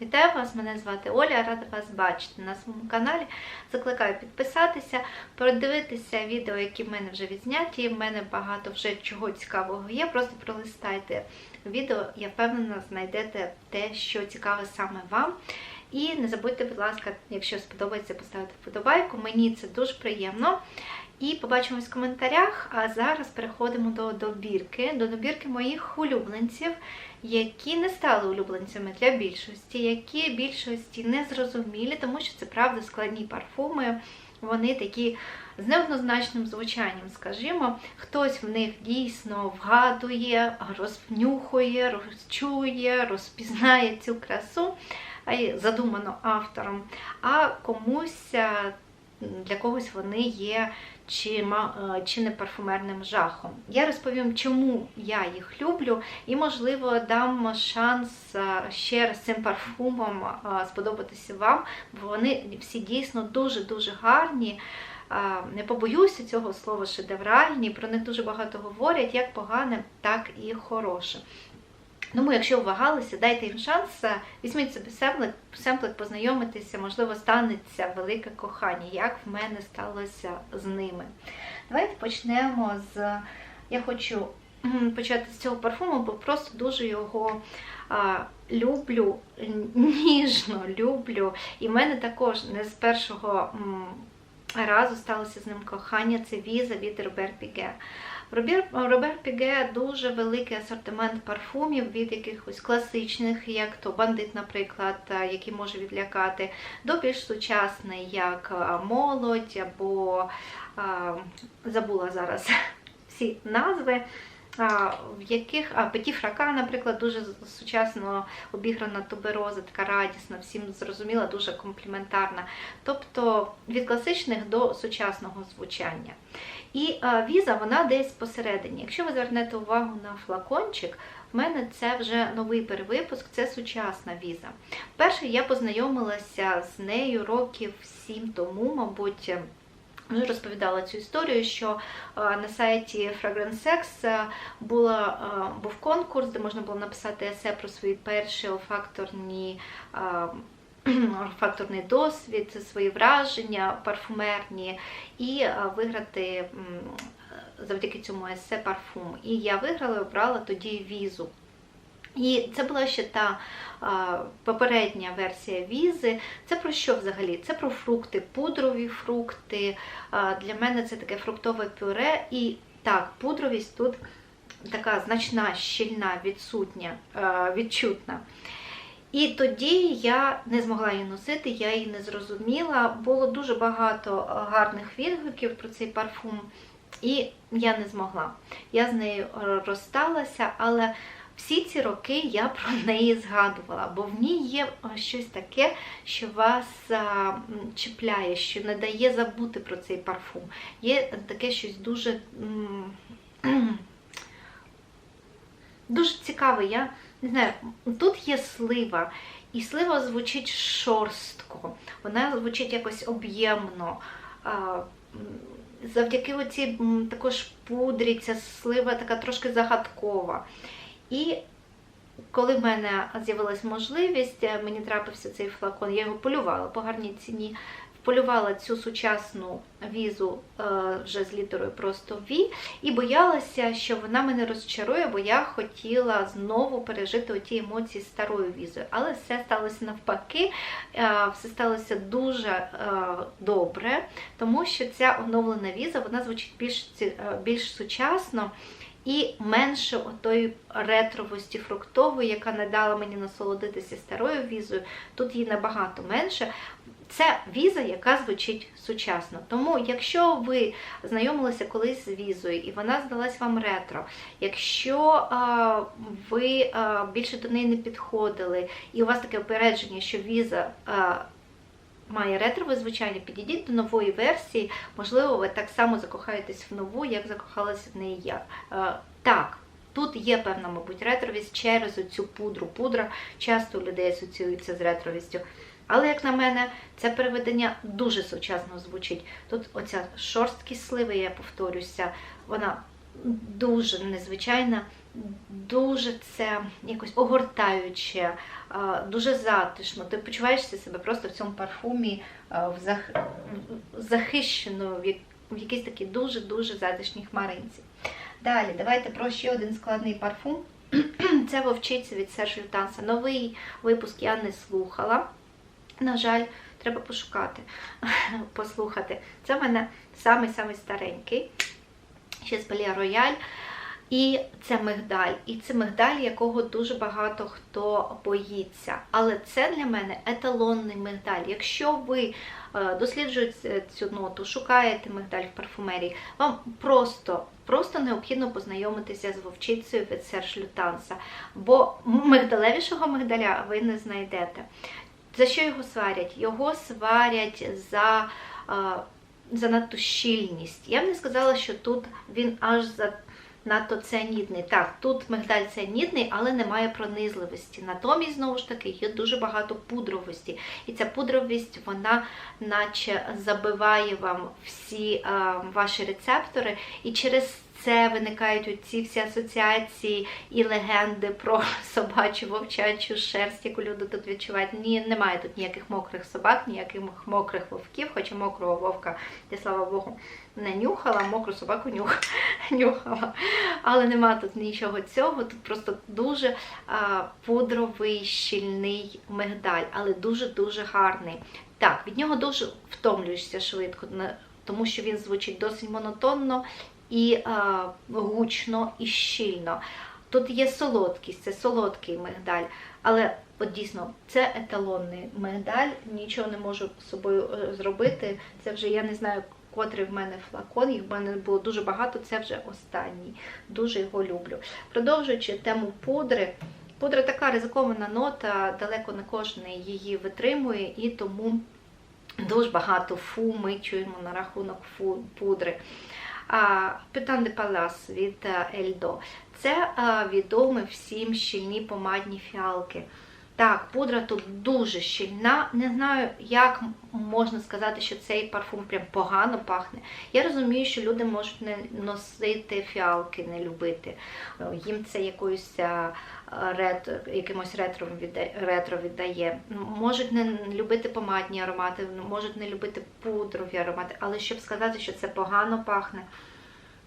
Вітаю вас! Мене звати Оля, рада вас бачити на своєму каналі. Закликаю підписатися, продивитися відео, які в мене вже відзняті. В мене багато вже чого цікавого є. Просто пролистайте відео, я впевнена, знайдете те, що цікаве саме вам. І не забудьте, будь ласка, якщо сподобається, поставити вподобайку. Мені це дуже приємно. І побачимось в коментарях. А зараз переходимо до добірки, до добірки моїх улюбленців, які не стали улюбленцями для більшості, які більшості не зрозумілі, тому що це правда складні парфуми. Вони такі з неоднозначним звучанням, скажімо, хтось в них дійсно вгадує, рознюхує, розчує, розпізнає цю красу, задумано автором, а комусь для когось вони є чи, е, чи не парфумерним жахом. Я розповім, чому я їх люблю, і, можливо, дам шанс е, ще раз цим парфумом е, сподобатися вам, бо вони всі дійсно дуже-дуже гарні. Не побоюся цього слова шедевральні, про них дуже багато говорять, як погане, так і хороше. Тому, якщо вагалися, дайте їм шанс, е, візьміть собі семплик, семплик, познайомитися, можливо, станеться велике кохання, як в мене сталося з ними. Давайте почнемо з. Я хочу почати з цього парфуму, бо просто дуже його люблю, ніжно люблю. І в мене також не з першого разу сталося з ним кохання. Це віза від Робер Піге. Робер, Піге дуже великий асортимент парфумів від якихось класичних, як то бандит, наприклад, який може відлякати, до більш сучасний, як молодь або забула зараз всі назви. В яких а, Фрака, наприклад, дуже сучасно обіграна тубероза, така радісна, всім зрозуміла, дуже компліментарна. Тобто від класичних до сучасного звучання. І віза вона десь посередині. Якщо ви звернете увагу на флакончик, в мене це вже новий перевипуск, це сучасна віза. Перше я познайомилася з нею років сім тому, мабуть. Вже розповідала цю історію, що на сайті Fragrance X а, була, був конкурс, де можна було написати есе про свої перші олфакторні факторний досвід, свої враження парфумерні і виграти завдяки цьому есе парфум. І я виграла і обрала тоді візу. І це була ще та а, попередня версія візи. Це про що взагалі? Це про фрукти, пудрові фрукти. А, для мене це таке фруктове пюре. І так, пудровість тут така значна, щільна, відсутня, а, відчутна. І тоді я не змогла її носити, я її не зрозуміла. Було дуже багато гарних відгуків про цей парфум, і я не змогла. Я з нею розсталася, але всі ці роки я про неї згадувала, бо в ній є щось таке, що вас а, чіпляє, що не дає забути про цей парфум. Є таке щось дуже. Дуже цікаве. Я не знаю, тут є слива, і слива звучить шорстко, вона звучить якось об'ємно. Завдяки оцій також пудрі, ця слива така трошки загадкова. І коли в мене з'явилась можливість, е, мені трапився цей флакон, я його полювала по гарній ціні. Полювала цю сучасну візу е, вже з літерою просто V, і боялася, що вона мене розчарує, бо я хотіла знову пережити оті емоції старою візою. Але все сталося навпаки, е, все сталося дуже добре, тому що ця оновлена віза вона звучить більш, більш сучасно. І менше отої ретровості фруктової, яка не дала мені насолодитися старою візою, тут її набагато менше. Це віза, яка звучить сучасно. Тому, якщо ви знайомилися колись з візою і вона здалась вам ретро, якщо а, ви а, більше до неї не підходили, і у вас таке опередження, що віза. А, Має ретрове звучання, підійдіть до нової версії, можливо, ви так само закохаєтесь в нову, як закохалася в неї я. Е, Так, тут є певна, мабуть, ретровість через цю пудру. Пудра часто у людей асоціюється з ретровістю. Але, як на мене, це переведення дуже сучасно звучить. Тут оця шорсткість сливи, я повторюся, вона дуже незвичайна, дуже це якось огортаюче, е, дуже затишно. Ти почуваєшся себе просто в цьому парфумі е, в зах- в- в як- в якійсь такій дуже-дуже затишній хмаринці. Далі, давайте про ще один складний парфум. Це вовчиця від Серж Лютанса. Новий випуск я не слухала. На жаль, треба пошукати, послухати. Це в мене самий-самий старенький. Ще з Белія Рояль. І це мигдаль. І це мигдаль, якого дуже багато хто боїться. Але це для мене еталонний мигдаль. Якщо ви е, досліджуєте цю ноту, шукаєте мигдаль в парфумерії, вам просто, просто необхідно познайомитися з вовчицею від Серж Лютанса. Бо мигдалевішого мигдаля ви не знайдете. За що його сварять? Його сварять за е, занадто щільність. Я б не сказала, що тут він аж за надто ціанідний. Так, тут мигдаль ціанідний, але немає пронизливості. Натомість, знову ж таки, є дуже багато пудровості. І ця пудровість, вона наче забиває вам всі е, ваші рецептори, і через це виникають ці всі асоціації і легенди про собачу вовчачу шерсть, яку люди тут відчувають. Ні, немає тут ніяких мокрих собак, ніяких мокрих вовків, хоча мокрого вовка, я слава Богу, не нюхала, мокру собаку нюх, нюхала. Але нема тут нічого цього. Тут просто дуже а, пудровий, щільний мигдаль, але дуже-дуже гарний. Так, від нього дуже втомлюєшся швидко, тому що він звучить досить монотонно і а, гучно і щільно. Тут є солодкість, це солодкий мигдаль, але от дійсно це еталонний мигдаль, нічого не можу з собою е, зробити. Це вже я не знаю, котрий в мене флакон, їх в мене було дуже багато, це вже останній. Дуже його люблю. Продовжуючи тему пудри. Пудра така ризикована нота, далеко не кожен її витримує, і тому дуже багато фу ми чуємо на рахунок фу, пудри. А, Петан де Палас від е, Ельдо. Це а, відомі всім щільні помадні фіалки. Так, пудра тут дуже щільна. Не знаю, як можна сказати, що цей парфум прям погано пахне. Я розумію, що люди можуть не носити фіалки, не любити. Їм це якоюсь а, рет, якимось ретро віддає, ретро віддає. Можуть не любити помадні аромати, можуть не любити пудрові аромати, але щоб сказати, що це погано пахне.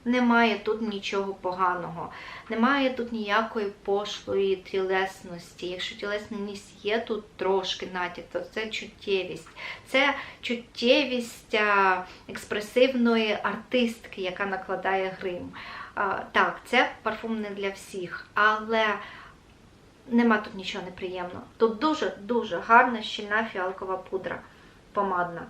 Немає тут нічого поганого, немає тут ніякої пошлої тілесності. Якщо тілесність є тут трошки натяк, то це чуттєвість. Це чуттєвість експресивної артистки, яка накладає грим. Так, це парфум не для всіх, але нема тут нічого неприємного. Тут дуже-дуже гарна щільна фіалкова пудра, помадна.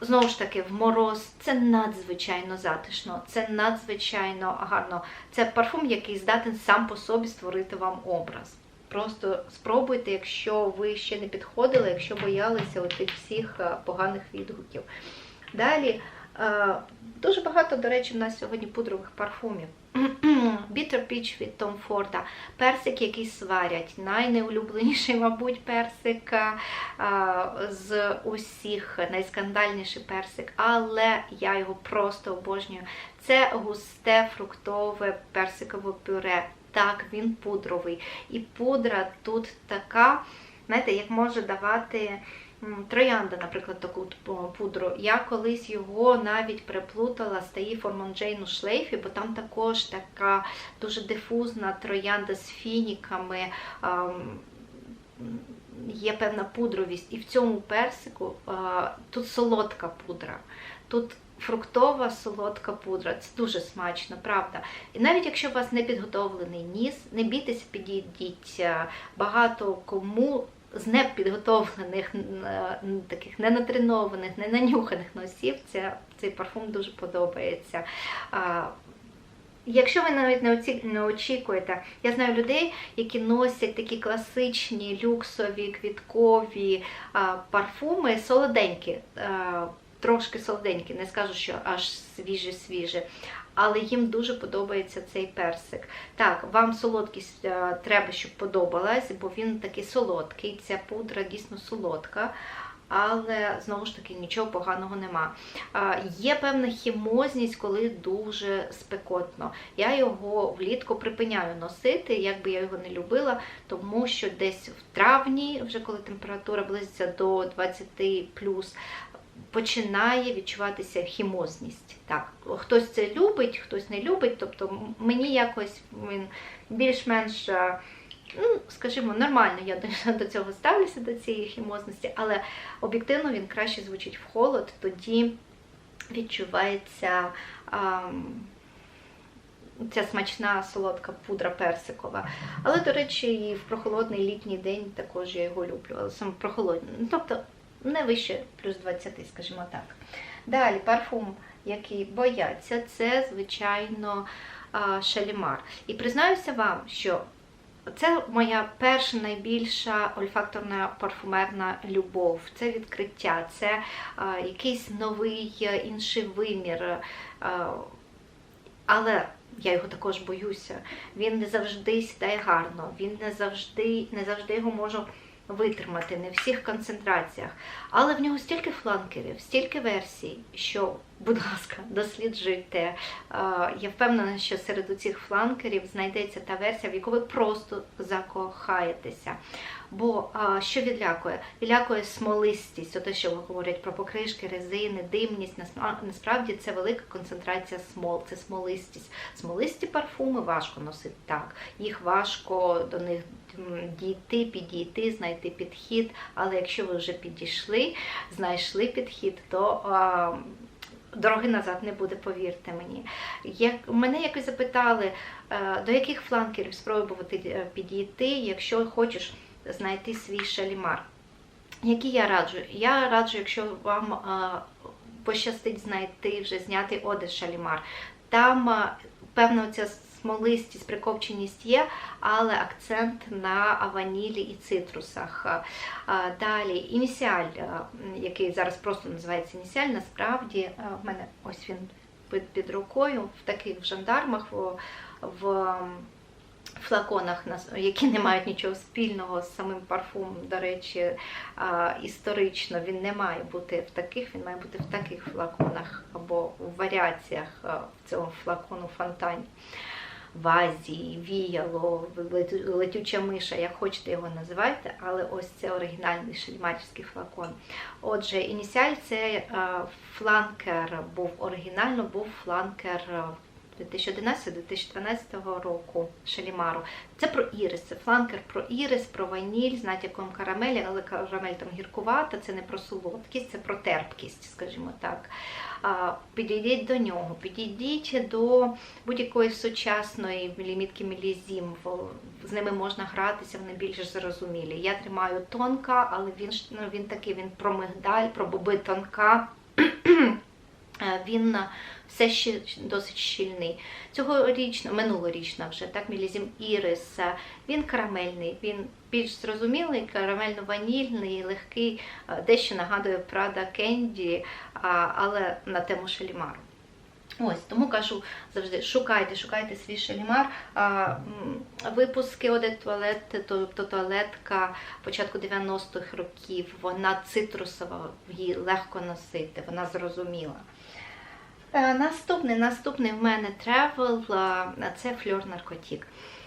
Знову ж таки, в мороз це надзвичайно затишно, це надзвичайно гарно. Це парфум, який здатен сам по собі створити вам образ. Просто спробуйте, якщо ви ще не підходили, якщо боялися отих всіх е, поганих відгуків. Далі дуже багато, до речі, в нас сьогодні пудрових парфумів. Bitter Peach від Tom Ford. Персик, який сварять. Найнеулюбленіший, мабуть, персик а, з усіх, найскандальніший персик, але я його просто обожнюю. Це густе фруктове персикове пюре. Так, він пудровий. І пудра тут така, знаєте, як може давати. Троянда, наприклад, таку пудру. Я колись його навіть переплутала з Таї Формонджейн у шлейфі, бо там також така дуже дифузна троянда з фініками. Є певна пудровість. І в цьому персику тут солодка пудра. Тут фруктова солодка пудра. Це дуже смачно, правда. І навіть якщо у вас не підготовлений ніс, не бійтеся, підійдіть. Багато кому з непідготовлених, н- таких ненатренованих, ненанюханих носів це, цей парфум дуже подобається. А, Якщо ви навіть не оці- не очікуєте, я знаю людей, які носять такі класичні люксові квіткові а, парфуми, солоденькі, а, трошки солоденькі, не скажу, що аж свіжі-свіжі. Але їм дуже подобається цей персик. Так, вам солодкість е, треба, щоб подобалась, бо він такий солодкий. Ця пудра дійсно солодка. але знову ж таки нічого поганого нема. Є певна хімозність, коли дуже спекотно. Я його влітку припиняю носити, як би я його не любила, тому що десь в травні, вже коли температура близиться до 20 плюс, починає відчуватися хімозність. Так, хтось це любить, хтось не любить. Тобто мені якось він більш-менш. е, Ну, скажімо, нормально я до, цього ставлюся, до цієї хімозності, але об'єктивно він краще звучить в холод, тоді відчувається ам, ця смачна солодка пудра персикова. Але, до речі, і в прохолодний літній день також я його люблю, але саме прохолодний. Ну, тобто не вище плюс 20, скажімо так. Далі парфум, який бояться, це, звичайно, шалімар. І признаюся вам, що це моя перша найбільша ольфакторна парфумерна любов. Це відкриття, це якийсь новий е, інший вимір. А, але я його також боюся. Він не завжди сідає гарно, він не завжди, не завжди його можу витримати, не всіх концентраціях. Але в нього стільки фланкерів, стільки версій, що, будь ласка, досліджуйте. Е, Я впевнена, що серед цих фланкерів знайдеться та версія, в яку ви просто закохаєтеся. Бо а, що відлякує? Відлякує смолистість, ото що говорять про покришки, резини, димність. Насправді це велика концентрація смол, це смолистість. Смолисті парфуми важко носити так. Їх важко до них дійти, підійти, знайти підхід. Але якщо ви вже підійшли, знайшли підхід, то а, дороги назад не буде, повірте мені. Як мене якось запитали, е, до яких фланкерів спробувати е, підійти, якщо хочеш знайти свій шалімар. Які я раджу? Я раджу, якщо вам пощастить знайти вже зняти одес шалімар. Там певно ця смолистість, прикопченість є, але акцент на ванілі і цитрусах. Далі ініціаль, який зараз просто називається ініціаль, насправді в мене ось він під, під рукою в таких жандармах в, в флаконах, які не мають нічого спільного з самим парфумом. До речі, історично він не має бути в таких, він має бути в таких флаконах або в варіаціях цьому флакону фонтані. Вазі, віяло, летюча миша, як хочете його називайте, але ось це оригінальний шельмарівський флакон. Отже, ініціаль це фланкер був оригінально, був фланкер 2011-2012 року Шелімару. Це про ірис, це фланкер про ірис, про ваніль з натяком карамелі, але карамель там гіркувата, це не про солодкість, це про терпкість, скажімо так. Підійдіть до нього, підійдіть до будь-якої сучасної лімітки мілізім. З ними можна гратися, вони більш зрозумілі. Я тримаю тонка, але він ну, він такий, він про мигдаль, про боби тонка. Він все ще досить щільний. Цьогорічно, минулорічно вже так, мілізім Ірис. Він карамельний, він більш зрозумілий, карамельно-ванільний, легкий, е, дещо нагадує Prada Candy, а, але на тему шалімару. Ось тому кажу завжди: шукайте, шукайте свій шалімар. А, випуски Оде туалет, тобто туалетка початку 90-х років. Вона цитрусова, її легко носити, вона зрозуміла. Е, Наступний, наступний в мене тревел це фльор наркотік.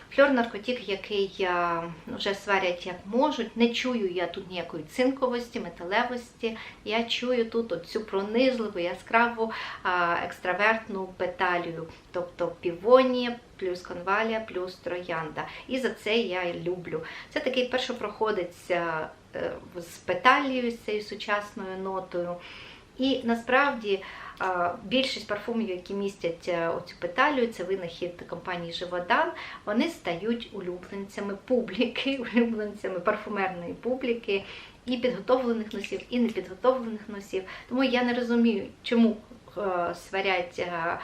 Фльор наркотік, який е, вже сварять як можуть. Не чую я тут ніякої цинковості, металевості. Я чую тут оцю пронизливу, яскраву е, екстравертну петалію, тобто півонія, плюс конвалія, плюс троянда. І за це я люблю. Це такий першопроходець з петалією, з цією сучасною нотою. І насправді більшість парфумів, які містять е, оцю петалію, це винахід компанії Живодан, вони стають улюбленцями публіки, улюбленцями парфумерної публіки, і підготовлених носів, і непідготовлених носів. Тому я не розумію, чому е, сварять е,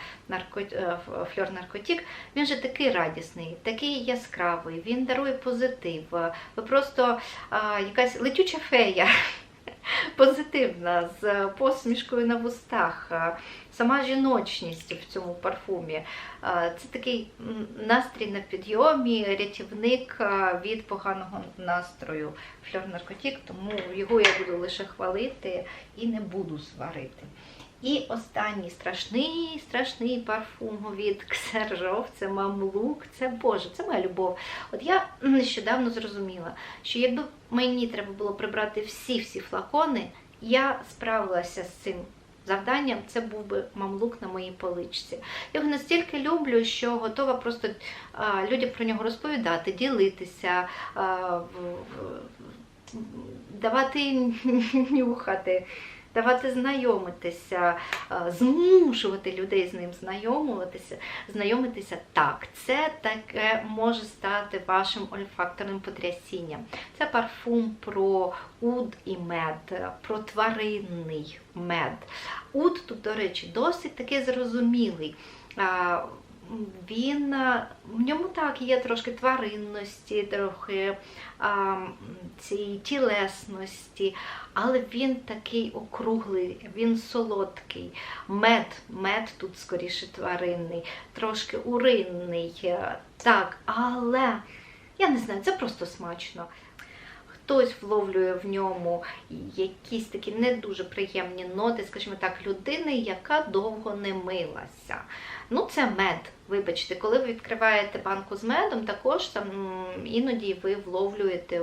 фльор наркотік. Він же такий радісний, такий яскравий, він дарує позитив. Ви просто якась летюча фея. Позитивна, з посмішкою на вустах, е, сама жіночність в цьому парфумі. Е, Це такий настрій на підйомі, рятівник е, від поганого настрою фльор наркотік, тому його я буду лише хвалити і не буду сварити. І останній страшний, страшний парфум від Ксержов, це Мамлук, це Боже, це моя любов. От я нещодавно зрозуміла, що якби мені треба було прибрати всі-всі флакони, я справилася з цим завданням, це був би мамлук на моїй поличці. Я його настільки люблю, що готова просто а, людям про нього розповідати, ділитися, а, в- в- давати нюхати давати знайомитися, е, змушувати людей з ним знайомитися, знайомитися так. Це таке може стати вашим ольфакторним потрясінням. Це парфум про уд і мед, про тваринний мед. Уд тут, до речі, досить таки зрозумілий. Він в ньому так є трошки тваринності, трохи а, цієї тілесності, але він такий округлий, він солодкий. Мед, мед тут скоріше тваринний, трошки уринний. е, Так, але я не знаю, це просто смачно. Хтось вловлює в ньому якісь такі не дуже приємні ноти, скажімо так, людини, яка довго не милася. Ну, це мед. Вибачте, коли ви відкриваєте банку з медом, також там іноді ви вловлюєте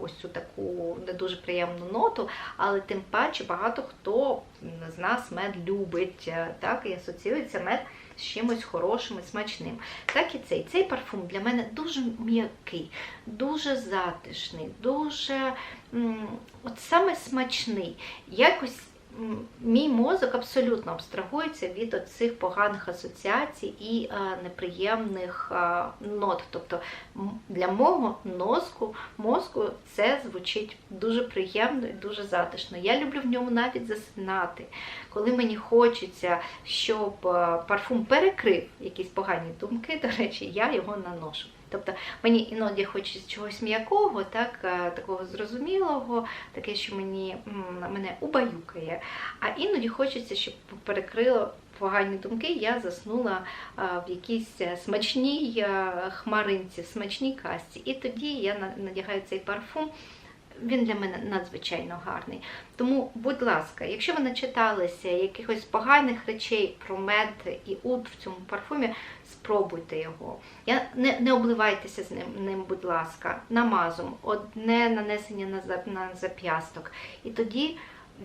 ось цю таку не дуже приємну ноту, але тим паче багато хто з нас мед любить, е, так, і асоціюється мед з чимось хорошим і смачним. Так і цей. Цей парфум для мене дуже м'який, дуже затишний, дуже от саме смачний. Якось мій мозок абсолютно абстрагується від цих поганих асоціацій і е, неприємних е, нот. Тобто для мого мозку, мозку це звучить дуже приємно і дуже затишно. Я люблю в ньому навіть засинати. Коли мені хочеться, щоб е, парфум перекрив якісь погані думки, до речі, я його наношу. Тобто мені іноді хочеться чогось м'якого, так, е, такого зрозумілого, таке, що мені, мене убаюкає. А іноді хочеться, щоб перекрило погані думки, я заснула е, в якійсь е, смачній хмаринці, в смачній касті. І тоді я на- надягаю цей парфум. Він для мене надзвичайно гарний. Тому, будь ласка, якщо ви начиталися якихось поганих речей про мед і уд в цьому парфумі, спробуйте його. Я, не, не обливайтеся з ним, ним, будь ласка, намазом, одне нанесення на, на зап'ясток. І тоді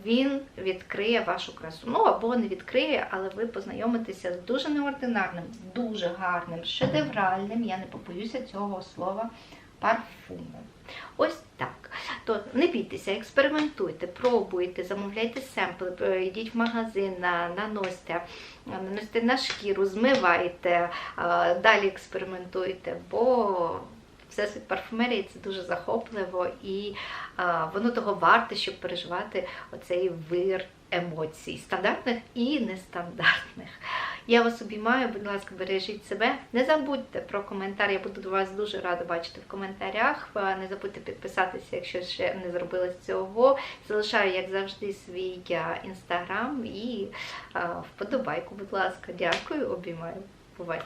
він відкриє вашу красу. Ну або не відкриє, але ви познайомитеся з дуже неординарним, дуже гарним, шедевральним, я не побоюся цього слова, парфумом. Ось так. То не бійтеся, експериментуйте, пробуйте, замовляйте семпли, е, йдіть в магазин, на- наносьте, е, наносьте на шкіру, змивайте, е, далі експериментуйте, бо всесвіт парфумерії це дуже захопливо і воно того варте, щоб переживати оцей вир емоцій, стандартних і нестандартних. Я вас обіймаю, будь ласка, бережіть себе. Не забудьте про коментар. Я буду вас дуже рада бачити в коментарях. Е, Не забудьте підписатися, якщо ще не зробили цього. Залишаю, як завжди, свій інстаграм і е, вподобайку, будь ласка. Дякую, обіймаю. Бувайте.